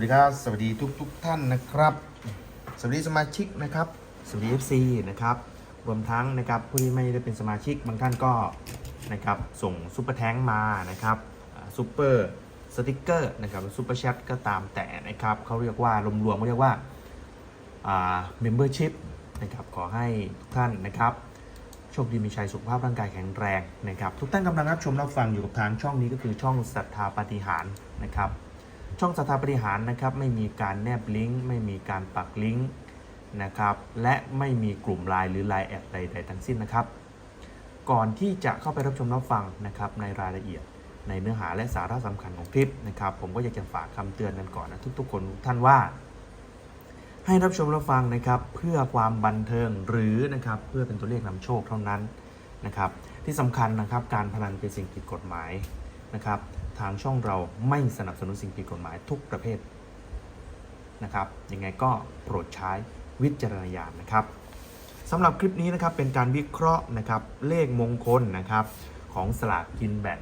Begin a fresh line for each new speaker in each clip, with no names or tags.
สวัสดีครับ สวัสดีทุกทุกท่านนะครับ สวัสดีสมาชิกนะครับ สวัสดี FC นะครับ รวมทั้งนะครับผู้ที่ไม่ได้เป็นสมาชิกบางท่านก็นะครับส่งซุปเปอร์แท้งมานะครับซุปเปอร์สติกเกอร์นะครับซุปเปอร์แชทก็ตามแต่นะครับเขาเรียกว่ารวมๆเขาเรียกว่าเมมเบอร์ชิพนะครับขอให้ทุกท่านนะครับโชคดีมีชัยสุขภาพร่างกายแข็งแรงนะครับ ทุกท่านกำลังรับชมรับฟังอยู่กับทางช่องนี้ก็คือช่องศรัทธาปฏิหารนะครับ ช่องศรัทธาปาฏิหารนะครับไม่มีการแนบลิงก์ไม่มีการปักลิงก์นะครับและไม่มีกลุ่มไลน์หรือไลน์แอดใดๆทั้งสิ้นนะครับ ก่อนที่จะเข้าไปรับชมรับฟังนะครับในรายละเอียดในเนื้อหาและสาระสำคัญของคลิปนะครับผมก็อยากจะฝากคำเตือนกันก่อนนะทุกๆ คนทุกท่านว่า ให้รับชมรับฟังนะครับเพื่อความบันเทิงหรือนะครับเพื่อเป็นตัวเลขนำโชคเท่านั้นนะครับที่สำคัญนะครับการพนันเป็นสิ่งผิดกฎหมายนะครับ ทางช่องเราไม่สนับสนุนสิ่งผิดกฎหมายทุกประเภทนะครับยังไงก็โปรดใช้วิจารณญาณนะครับสำหรับคลิปนี้นะครับเป็นการวิเคราะห์นะครับเลขมงคลนะครับของสลากกินแบ่ง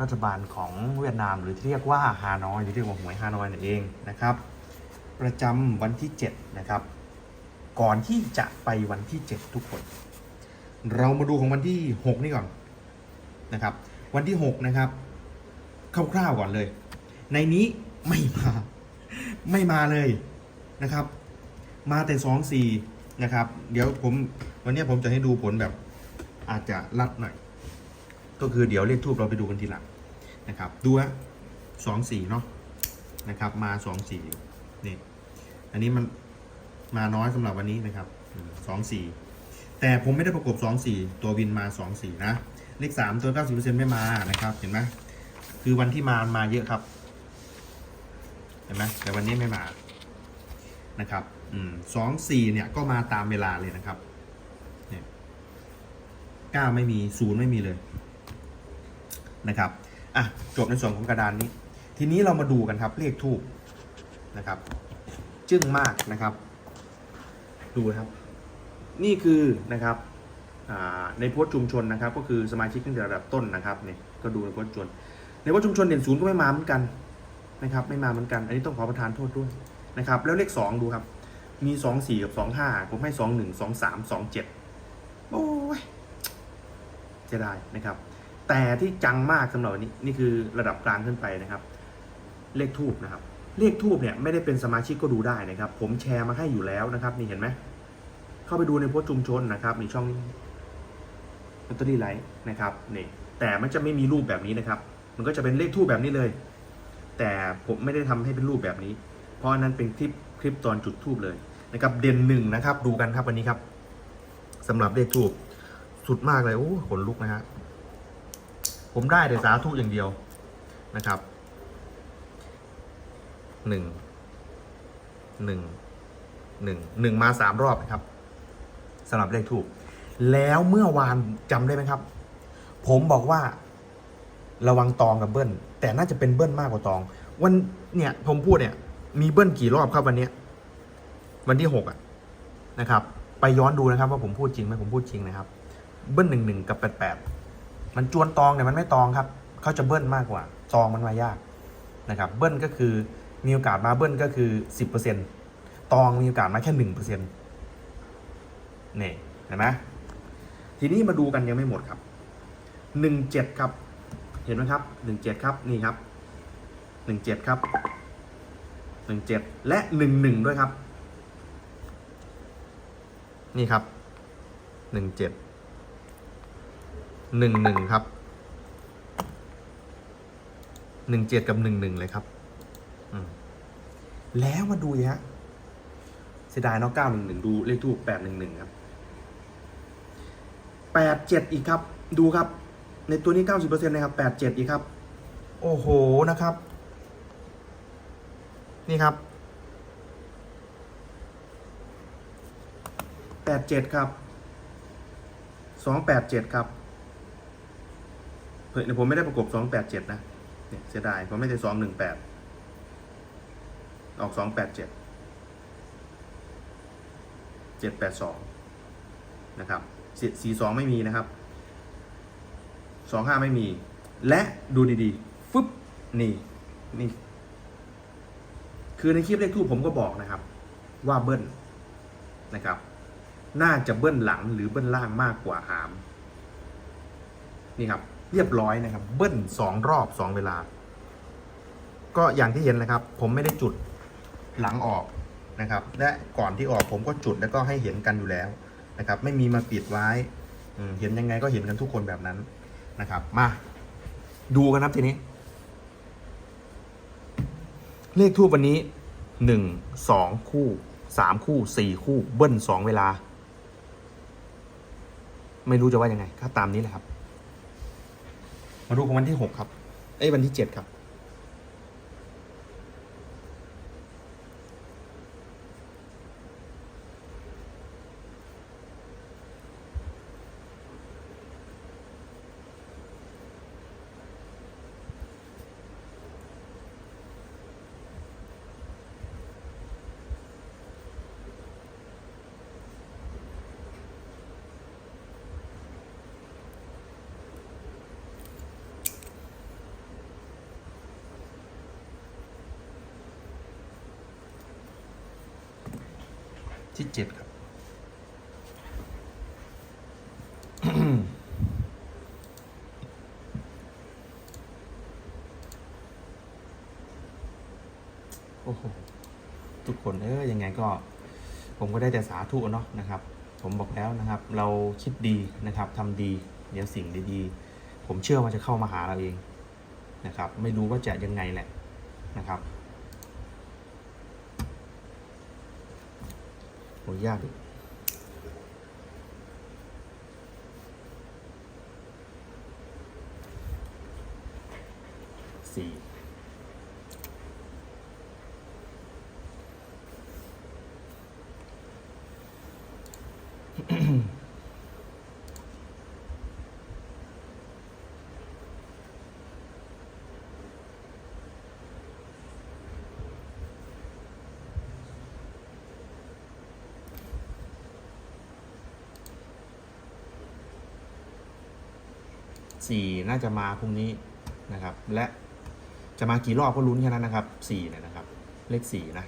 รัฐบาลของเวียดนาม หรือที่เรียกว่าฮานอยหรือที่เรียกว่าหวยฮานอยนั่นเองนะครับ ประจำวันที่ 7 นะครับ ก่อนที่จะไปวันที่ 7 ทุกคน เรามาดูของวันที่ 6 นี่ก่อนนะครับ วันที่ 6 นะครับ คร่าวๆก่อนเลย ในนี้ไม่มา ไม่มาเลยนะครับ มาแต่2 4นะครับ เดี๋ยวผมวันนี้ผมจะให้ดูผลแบบอาจจะลัดหน่อย ก็คือเดี๋ยวเลขทูบเราไปดูกันทีหลังนะครับ ดูฮะสองสี่เนาะนะครับ มาสองสี่นี่ อันนี้มันมาน้อยสำหรับวันนี้นะครับสองสี่แต่ผมไม่ได้ประกบสองสี่ตัววินมาสองสี่นะ เลขสามตัวเก้าสิบเปอร์เซ็นต์ไม่มานะครับ เห็นไหม คือวันที่มามาเยอะครับ เห็นไหมแต่วันนี้ไม่มานะครับสองสี่เนี่ยก็มาตามเวลาเลยนะครับเนี่ยเก้าไม่มีศูนย์ไม่มีเลยนะครับอะจบในส่วนของกระดานนี้ ทีนี้เรามาดูกันครับเลขทูบนะครับ จึ้งมากนะครับ ดูครับ นี่คือนะครับอ่าในโพสต์ชุมชนนะครับ ก็คือสมาชิกตั้งแต่ระดับต้นนะครับเนี่ยก็ดูในโพสต์ชุมชน ในโพสต์ชุมชนเด่นศูนย์ก็ไม่มาเหมือนกันนะครับ ไม่มาเหมือนกัน อันนี้ต้องขอประทานโทษด้วยนะครับ แล้วเลขสองดูครับ มีสองสี่กับสองห้าผมให้สองหนึ่งสองสามสองเจ็ดโอ้ยจะได้นะครับ แต่ที่จังมากสำหรับวันนี้นี่คือระดับกลางขึ้นไปนะครับ เลขทูบนะครับ เลขทูบเนี่ยไม่ได้เป็นสมาชิกก็ดูได้นะครับ ผมแชร์มาให้อยู่แล้วนะครับ นี่เห็นไหมเข้าไปดูในโพสต์ชุมชนนะครับในช่องลอตเตอรี่ไลท์นะครับนี่แต่มันจะไม่มีรูปแบบนี้นะครับ มันก็จะเป็นเลขทูบแบบนี้เลย แต่ผมไม่ได้ทำให้เป็นรูปแบบนี้ เพราะนั้นเป็นคลิปคลิปตอนจุดทูบเลยนะครับเด่นหนึ่งนะครับ ดูกันครับวันนี้ครับสำหรับเลขทูบสุดมากเลยโอ้ขนลุกนะฮะผมได้แต่สาธุอย่างเดียวนะครับหนึ่งหนึ่งหนึ่งหนึ่งมาสามรอบนะครับสำหรับเลขถูกแล้วเมื่อวานจำได้ไหมครับ ผมบอกว่า ระวังตองกับเบิ้ลแต่น่าจะเป็นเบิ้ลมากกว่าตอง วันเนี่ยผมพูดเนี่ย มีเบิ้ลกี่รอบครับวันเนี้ยวันที่หกอะนะครับ ไปย้อนดูนะครับ ว่าผมพูดจริงไหมผมพูดจริงนะครับ เบิ้ลหนึ่งหนึ่งกับแปดแปดมันจวนตองเนี่ยมันไม่ตองครับเขาจะเบิ้ลมากกว่า ตองมันมายากนะครับ เบิ้ลก็คือมีโอกาสมาเบิ้ลก็คือ10%ตองมีโอกาสมาแค่1%นี่เห็นไหมทีนี้มาดูกันยังไม่หมดครับ17ครับ เห็นไหมครับ 17 ครับ นี่ครับ 17 ครับ 17 และ 11 ด้วยครับ นี่ครับ 17 11 ครับหนึ่งเจ็ดกับหนึ่งหนึ่งเลยครับอืมแล้วมาดูฮะเสียดายเนาะเก้าหนึ่งหนึ่งดูเลขทูปแปดหนึ่งหนึ่งครับแปดเจ็ดอีกครับ ดูครับ ในตัวนี้เก้าสิบเปอร์เซ็นต์นะครับแปดเจ็ดอีกครับ โอ้โหนะครับ นี่ครับแปดเจ็ดครับสองแปดเจ็ดครับเผื่อผมไม่ได้ประกบสองแปดเจ็ดนะเนี่ยเสียดายเพราะไม่ได้สองหนึ่งแปดออกสองแปดเจ็ดเจ็ดแปดสองนะครับสี่สองไม่มีนะครับ สองห้าไม่มี และดูดีๆฟึบนี่นี่ คือในคลิปเลขทูปผมก็บอกนะครับ ว่าเบิ้ลนะครับ น่าจะเบิ้ลหลังหรือเบิ้ลล่างมากกว่าหาม นี่ครับ เรียบร้อยนะครับ เบิ้ลสองรอบสองเวลา ก็อย่างที่เห็นนะครับ ผมไม่ได้จุดหลังออกนะครับ และก่อนที่ออกผมก็จุดแล้วก็ให้เห็นกันอยู่แล้วนะครับ ไม่มีมาปิดไว้เห็นยังไงก็เห็นกันทุกคนแบบนั้น นะครับ มาดูกันครับทีนี้ เลขทูบวันนี้หนึ่งสองคู่สามคู่สี่คู่เบิ้ลสองเวลา ไม่รู้จะว่ายังไงก็ตามนี้แหละครับ มาดูของวันที่หกครับ เอ้ยวันที่เจ็ดครับ ที่เจ็ดครับ โอ้โห ทุกคนเออยังไงก็ ผมก็ได้แต่สาธุเนาะนะครับ ผมบอกแล้วนะครับ เราคิดดีนะครับทำดี เดี๋ยวสิ่งดีๆ ผมเชื่อว่าจะเข้ามาหาเราเองนะครับ ไม่รู้ว่าจะยังไงแหละนะครับ โหยากดิสี่ สี่น่าจะมาพรุ่งนี้นะครับ และจะมากี่รอบก็ลุ้นแค่นั้นนะครับสี่เนี่ยนะครับ เลขสี่นะ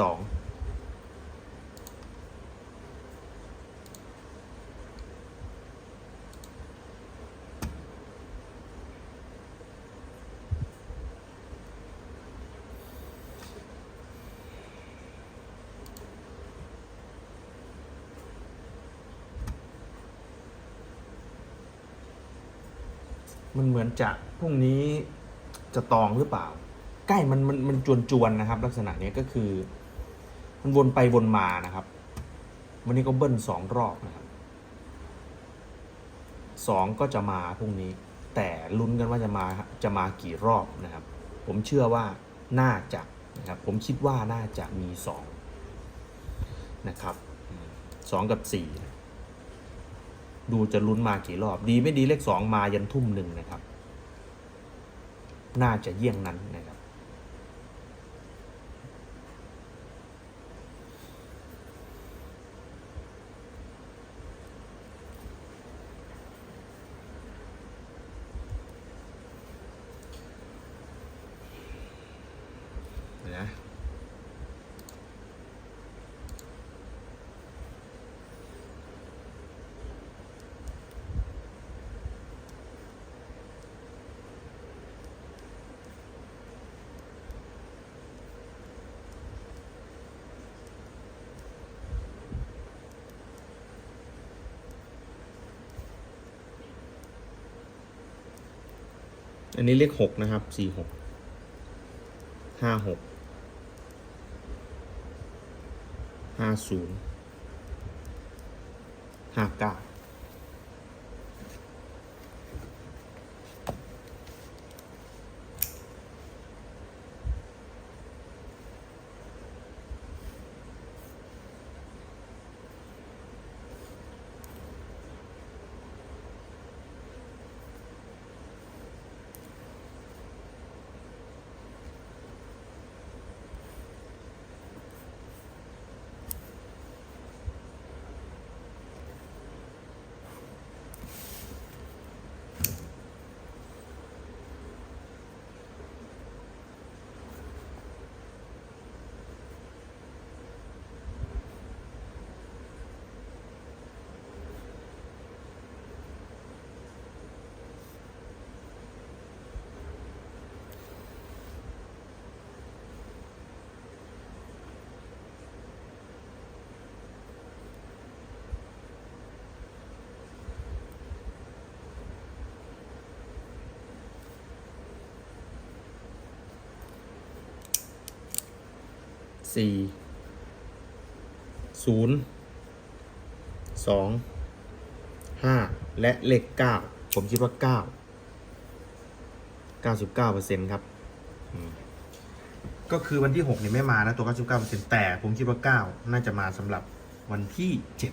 สองมันเหมือนจะพรุ่งนี้จะตองหรือเปล่า ใกล้มันมันมันจวนจวนๆนะครับ ลักษณะนี้ก็คือ มันวนไปวนมานะครับ วันนี้ก็เบิ้ลสองรอบนะครับสองก็จะมาพรุ่งนี้ แต่ลุ้นกันว่าจะมาจะมากี่รอบนะครับ ผมเชื่อว่าน่าจะนะครับ ผมคิดว่าน่าจะมีสองนะครับสองกับสี่ดูจะลุ้นมากี่รอบ ดีไม่ดีเลขสองมายันทุ่มหนึ่งนะครับ น่าจะเยี่ยงนั้นนะครับ อันนี้เลขหกนะครับสี่หกห้าหกห้าศูนย์ห้าเก้า สี่ศูนย์สองห้าและเลขเก้าผมคิดว่าเก้าเก้าสิบเก้าเปอร์เซ็นต์ครับ ก็คือวันที่หกเนี่ยไม่มานะตัวเก้าสิบเก้าเปอร์เซ็นต์แต่ผมคิดว่าเก้าน่าจะมาสำหรับวันที่เจ็ด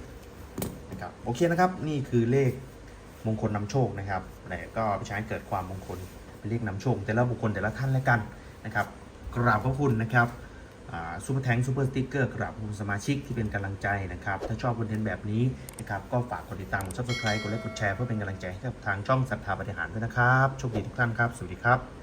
นะครับโอเคนะครับ นี่คือเลขมงคลนำโชคนะครับแต่ก็ไปใช้เกิดความมงคลเป็นเลขนำโชค แต่ละบุคคลแต่ละท่านแล้วกันนะครับกราบขอบคุณนะครับ ซูเปอร์แทงซูเปอร์สติ๊กเกอร์กราบคุณสมาชิกที่เป็นกำลังใจนะครับ ถ้าชอบคอนเทนต์แบบนี้นะครับ ก็ฝากกดติดตามกดซับสไครต์กดไลค์กดแชร์เพื่อเป็นกำลังใจให้กับทางช่องศรัทธาปฏิหารด้วยนะครับ โชคดีทุกท่านครับ สวัสดีครับ